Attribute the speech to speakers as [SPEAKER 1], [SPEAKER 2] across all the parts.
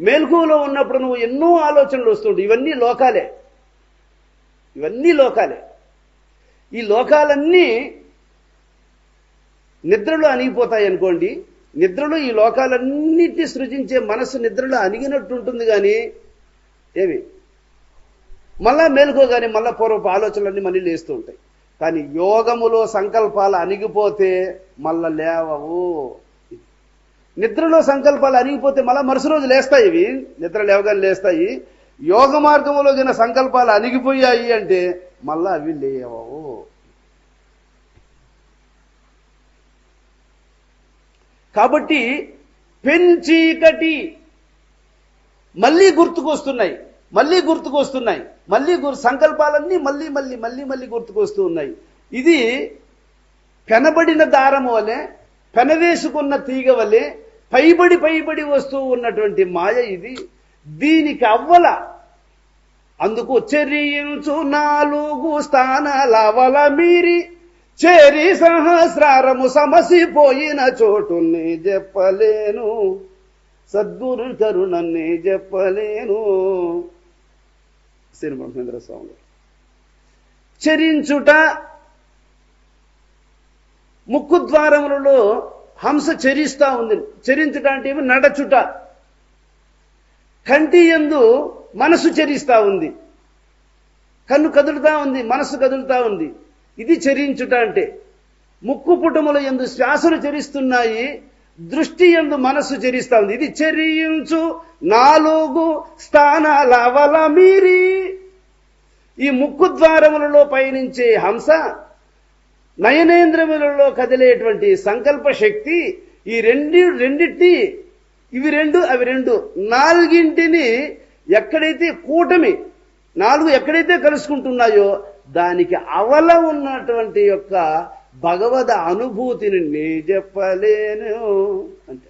[SPEAKER 1] మేల్కువలో ఉన్నప్పుడు నువ్వు ఎన్నో ఆలోచనలు వస్తుంటాయి. ఇవన్నీ లోకాలే. ఇవన్నీ లోకాలే. ఈ లోకాలన్నీ నిద్రలో అణిగిపోతాయి అనుకోండి. నిద్రలో ఈ లోకాలన్నిటినీ సృజించే మనస్సు నిద్రలో అణిగినట్టు ఉంటుంది కానీ ఏమి? మళ్ళా మేలుకోగానే మళ్ళా పూర్వపు ఆలోచనలన్నీ మళ్ళీ లేస్తూ ఉంటాయి. కానీ యోగములో సంకల్పాలు అణిగిపోతే మళ్ళా లేవవు. నిద్రలో సంకల్పాలు అణిగిపోతే మళ్ళా మరుసటి రోజు లేస్తాయి ఇవి. నిద్ర లేవగానే లేస్తాయి. యోగ మార్గంలో గిన సంకల్పాలు అణిగిపోయాయి అంటే మళ్ళా అవి లేవవు కాబట్టి పెంచీకటి మళ్ళీ గుర్తుకొస్తున్నాయి. మళ్ళీ గుర్తుకొస్తున్నాయి. మళ్ళీ సంకల్పాలన్నీ మళ్ళీ మళ్ళీ మళ్ళీ మళ్ళీ గుర్తుకొస్తూ ఉన్నాయి ఇది పెనబడిన దారం వలె పెనవేసుకున్న తీగ వలె పైబడి పైబడి వస్తూ ఉన్నటువంటి మాయ ఇది. దీనికి అవ్వల. అందుకు చెరించు నాలుగు స్థానాల అవల మీరి. చేరి సహస్రారము సమసిపోయిన చోటుని చెప్పలేను సద్గురు కరుణన్ని చెప్పలేను శ్రీ బ్రహ్మేంద్ర స్వామి చరించుట ముక్కు ద్వారములలో హంస చరిస్తా ఉంది. చరించటం అంటే ఏమి నడచుట కంటి ఎందు మనసు చరిస్తా ఉంది. కన్ను కదులుతా ఉంది మనసు కదులుతా ఉంది. ఇది చరించుట అంటే ముక్కు పుటముల ఎందు శ్వాసలు చరిస్తున్నాయి దృష్టి ఎందు మనస్సు చరిస్తా ఉంది. ఇది చరించు నాలుగు స్థానాల వల మీరి. ఈ ముక్కు ద్వారములలో పయనించే హంస నయనేంద్రములలో కదిలేటువంటి సంకల్ప శక్తి ఈ రెండు రెండింటి ఇవి రెండు అవి రెండు నాలుగింటిని ఎక్కడైతే కూటమి నాలుగు ఎక్కడైతే కలుసుకుంటున్నాయో దానికి అవల ఉన్నటువంటి యొక్క భగవద అనుభూతిని నే చెప్పలేను అంటే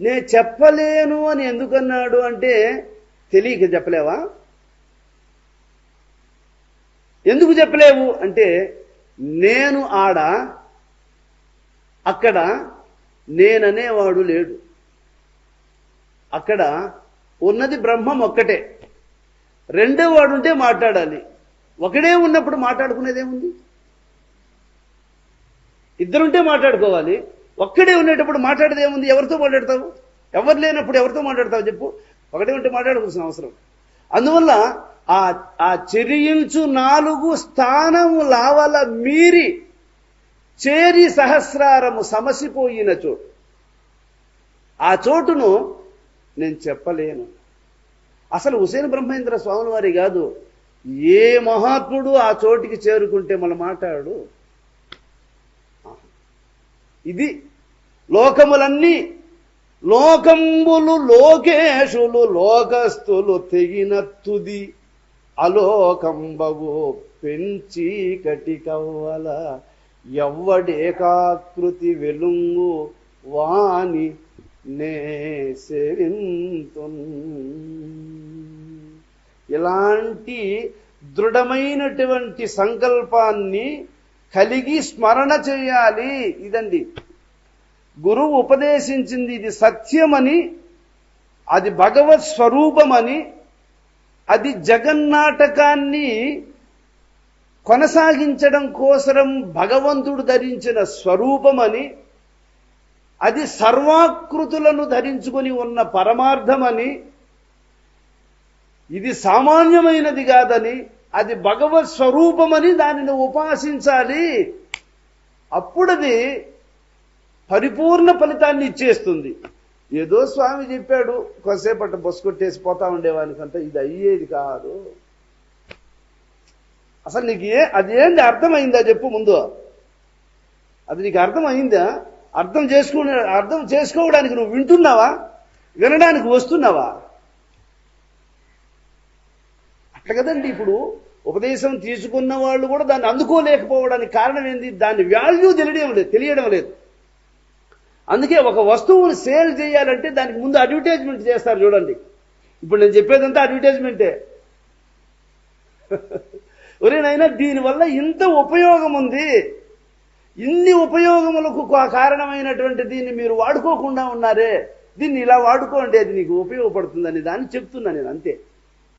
[SPEAKER 1] నే చెప్పలేను అని ఎందుకన్నాడు అంటే తెలియక చెప్పలేవా? ఎందుకు చెప్పలేవు? అంటే నేను ఆడ అక్కడ నేననేవాడు లేడు. అక్కడ ఉన్నది బ్రహ్మం ఒక్కటే. రెండో వాడు ఉంటే మాట్లాడాలి. ఒకడే ఉన్నప్పుడు మాట్లాడుకునేదేముంది? ఇద్దరుంటే మాట్లాడుకోవాలి. ఒక్కడే ఉండేటప్పుడు మాట్లాడేది ఏముంది ఎవరితో మాట్లాడతావు? ఎవరు లేనప్పుడు ఎవరితో మాట్లాడతావు చెప్పు? ఒకటే ఉంటే మాట్లాడుకోవాల్సిన అవసరం. అందువల్ల ఆ ఆ చెరియించు నాలుగు స్థానము లావల మీరి చేరి సహస్రారము సమసిపోయిన చోటు. ఆ చోటును నేను చెప్పలేను. అసలు హుసేన్ బ్రహ్మేంద్ర స్వాముల వారి కాదు. ఏ మహాత్ముడు ఆ చోటికి చేరుకుంటే మన మాట్లాడు? ఇది లోకములన్నీ లోకంబులు లోకేశులు లోకస్తులు తెగిన తుది. అలోకంబగు పెంచి కటికవ్వల ఎవ్వడేకాకృతి వెలుంగు వాణి నే సేవింతున్. ఇలాంటి దృఢమైనటువంటి సంకల్పాన్ని కలిగి స్మరణ చేయాలి ఇదండి. గురువు ఉపదేశించింది ఇది సత్యమని అది భగవత్ స్వరూపమని అది జగన్నాటకాన్ని కొనసాగించడం కోసరం భగవంతుడు ధరించిన స్వరూపమని అది సర్వాకృతులను ధరించుకొని ఉన్న పరమార్థమని ఇది సామాన్యమైనది కాదని అది భగవత్ స్వరూపమని దానిని ఉపాసించాలి. అప్పుడది పరిపూర్ణ ఫలితాన్ని ఇచ్చేస్తుంది. ఏదో స్వామి చెప్పాడు కొద్దిసేపట్ట బొస్ కొట్టేసి పోతా ఉండేవానికంత ఇది అయ్యేది కాదు. అసలు నీకు ఏ అది ఏంది అర్థమైందా చెప్పు ముందు. అది నీకు అర్థమైందా? అర్థం చేసుకునే అర్థం చేసుకోవడానికి నువ్వు వింటున్నావా? వినడానికి వస్తున్నావా? అట్లా కదండి ఇప్పుడు ఉపదేశం తీసుకున్న వాళ్ళు కూడా దాన్ని అందుకోలేకపోవడానికి కారణం ఏంది? దాని వాల్యూ తెలియడం లేదు తెలియడం లేదు. అందుకే ఒక వస్తువుని సేల్ చేయాలంటే దానికి ముందు అడ్వర్టైజ్మెంట్ చేస్తారు చూడండి. ఇప్పుడు నేను చెప్పేదంతా అడ్వర్టైజ్మెంటే. ఒరేనైనా దీనివల్ల ఇంత ఉపయోగం ఉంది. ఇన్ని ఉపయోగములకు కారణమైనటువంటి దీన్ని మీరు వాడుకోకుండా ఉన్నారే. దీన్ని ఇలా వాడుకోండి అది నీకు ఉపయోగపడుతుందని దాన్ని చెప్తున్నా నేను అంతే.